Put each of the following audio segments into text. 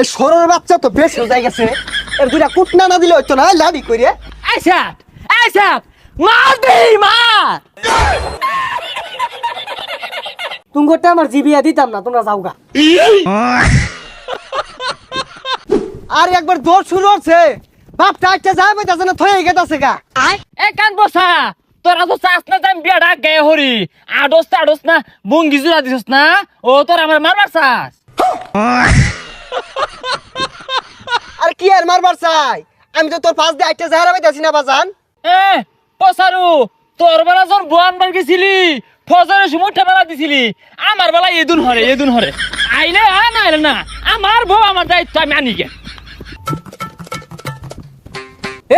এই সরর বাচ্চা তো বেশ হয়ে গেছে এর দুইটা কুটনা না দিলে হইতো না লাড়ি কইরে। আইসাত আইসাত মার দে মার। তুঙ্গরটা আমার জিবিয়া দিতাম না তোমরা যাওগা আর একবার দৌড় শুরু হচ্ছে। বাপটা একটা যায় পাইতাছে না থয়ে গেতাছে গা। এ কান বসা তোরা তো চাস না যাম বিয়াটা গায়ে হরি। আডস আডস না বঙ্গি জুড়া দিছস না? ও তোর আমার মারবার চাস। আর কি আর মারবার চাই? আমি তো তোর পাশ দিয়ে একটা যায় পাইতাছি না বাজান। এ পসারু তোর বেলা যখন বোয়ান বার গেছিলি ফজরের সময় ঠেলা দিছিলি আমার বেলা এদুন হরে এদুন হরে। আইলে আ না আইলে না আমার বউ আমার দায়িত্ব আমি আনি গে।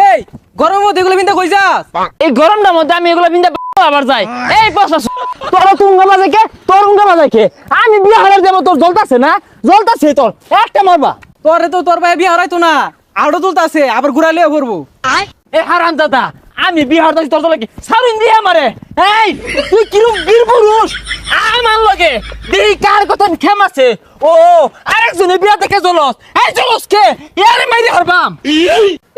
এই গরম মধ্যে এগুলো বিন্দা কই যাস? এই গরমটার মধ্যে আমি এগুলো বিন্দা আবার যাই। এই পসা তোর তুঙ্গা বাজে কে তোর উঙ্গা বাজে কে আমি বিয়ে হারার দেবো তোর জ্বলতাছে না? জ্বলতাছে তোর একটা মারবা। তোরে তো তোর ভাই বিয়ে হারাইতো না আড়ো তুলতাছে আবার ঘুরাইলে করব এ হারাম দাদা আমি বিহার দাসি তোর লাগে সারুন দিয়ে আমারে? এই তুই কিরম বীর পুরুষ? আমার লগে। দেই কার কথা খেম আছে। ও আরেকজনে বিয়া দেখে জলস এই জলস কে? ইয়ারে মাইরি হারবাম।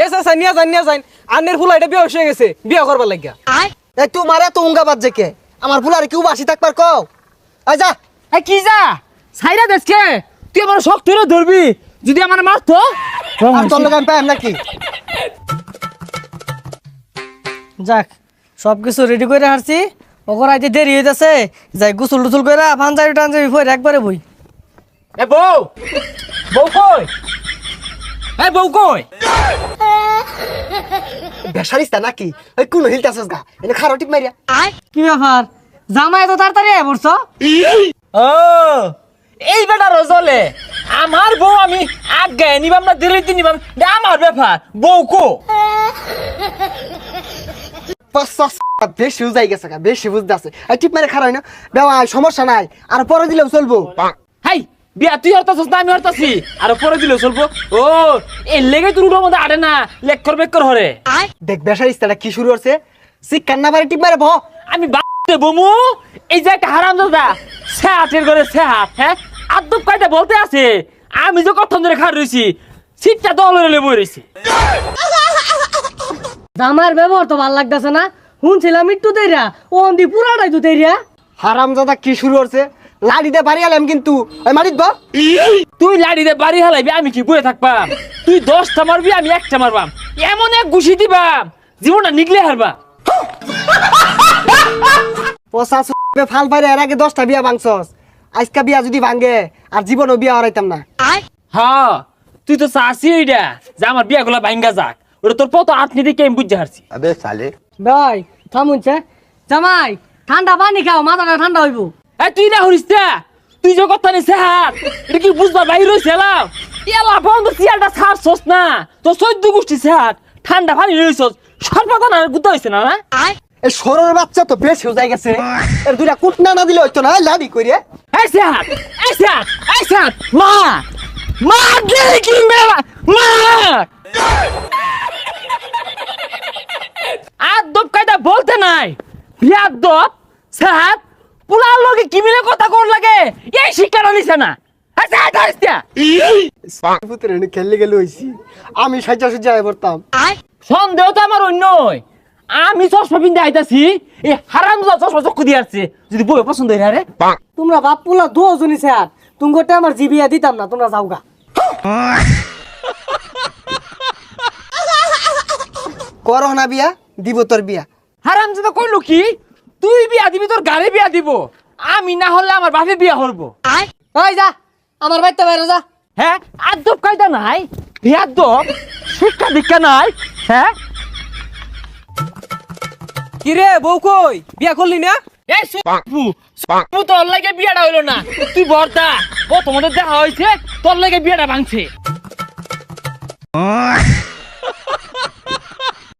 এ চাচা নিয়া যান নিয়া যান। আন্নের ফুলা এটা বিয়ে হয়ে গেছে বিয়ে করবার লাগিয়া। এই তুই মারে তো উঙ্গা বাজছে কে? আমার ফুলারে কেউ বাসি থাকবার কও। আই যা। এই কি যা? সাইরা দেশকে তুই আমার শখ তুই ধরবি? যদি আমার মারতো আর তোর লোক আমি নাকি? যাক সব কিছু রেডি করে হারছি। ওকর আইতে দেরি হইতাছে। যাই গুসল টুসুল করে পাঞ্জাবি টাঞ্জাবি ফের একবারে বই। এ বউ! বউ কই? এ বউ কই? বেসারিস্তা নাকি? ওই কোন হিলতাছস গা? এনে খারো টিপ মারিয়া। কি ব্যাপার? জামাই তো তাড়াতাড়ি আয় পড়ছ? ও! এই বেটা রজলে আমার বউ আমি আগে নিবাম না দিল্লিতে নিবাম আমার ব্যাপার বউ কো? বেশি গেছে বেশি টিপ মারে খারাই না সমস্যা নাই আর পরে দিলেও চলবো। হাই বিয়া তুই হরতাছিস না আমি হরতাছি আর পরে দিলে চলবো। ও এই লেগে তোর উঠোর মধ্যে আড়ে না লেক্কর বেক্কর হরে। দেখ বেসারিস্তাটা কি শুরু করছে শিক্ষার না পারে টিপ মারে ভ আমি বমু এই যে একটা হারাম দাদা সেহাটের ঘরে সেহাট হ্যাঁ? আদব কায়দা বলতে আছে আমি যে কত ধরে খার রয়েছি সিটটা দল হলে বই রয়েছি জামাইয়ের ব্যবহার তো ভালো লাগতেছে না। শুনছিলাম একটু দেরিয়া ও দি পুরাটাই তো দেরিয়া। হারাম দাদা কি শুরু করছে? লাড়িতে বাড়ি আলাম কিন্তু ওই মারিত বা তুই লাড়িতে বাড়ি হালাইবি আমি কি বয়ে থাকবাম? তুই দশটা মারবি আমি একটা মারবাম। এমন এক ঘুষি দিবাম জীবনটা নিগলে হারবা। পচাশ ফাল পাইরে এর আগে দশটা বিয়া ভাঙছস। আজকা বিয়া যদি ভাঙ্গে আর জীবনও বিয়া হারাইতাম না। হ্যাঁ তুই তো চাষি এইটা যে আমার বিয়া গুলা ভাঙ্গা যাক। ওটা তোর পত আপনি দিকে আমি বুঝতে হারছি ভাই থামুনছে জামাই ঠান্ডা পানি খাও মাথাটা ঠান্ডা হইব। এ তুই না হরিস তুই যে কথা নিছে হাত এটা কি বুঝবার বাইর হইছিলাম এলা? বন্ধ চিয়ালটা ছাড়ছস না। তো সৈদ্য গোষ্ঠী হাত ঠান্ডা পানি রয়েছে সর্বদা না গুতা হইছে না না? এই সরর বাচ্চা তো বেশ হয়ে গেছে। এর দুইটা কুটনা না দিলে হইতো না লাড়ি কইরে। মা মা দিলি কি মেলা মা। আদব কায়দা বলতে নাই। বিয়াদব সাহাত পুলার লগে কি মিলে কথা কোন লাগে এই শিক্ষা নিছে না। আমি সাজা সুজা পড়তাম। সন্দেহ তো আমার অন্যই। আমি চশমা পিনতে আইতাছি এই হারাম চশমা চক্ষু দিয়ে আসছে। যদি বই পছন্দ হই রে তোমরা বাপ পোলা পুলা দুজনই স্যার তুঙ্গরটা আমার জিবিয়া দিতাম না তোমরা যাওগা। করো না বিয়া দিব তোর বিয়া। হারাম যেটা কইলো কি? তুই বিয়া দিবি তোর গাড়ি বিয়া দিব। আমি না হলে আমার বাপে বিয়া করব। ওই যা আমার বাড়িতে বাইরে যা। হ্যাঁ আদব কায়দা নাই বিয়াদব শিক্ষা দীক্ষা নাই হ্যাঁ? কিরে বউ কই? বিয়া করলি না? এই সুপু সুপু তোর লাগে বিয়াটা হইল না। তুই বর্তা ও তোমাদের দেখা হয়েছে তোর লাগে বিয়াটা ভাঙছে।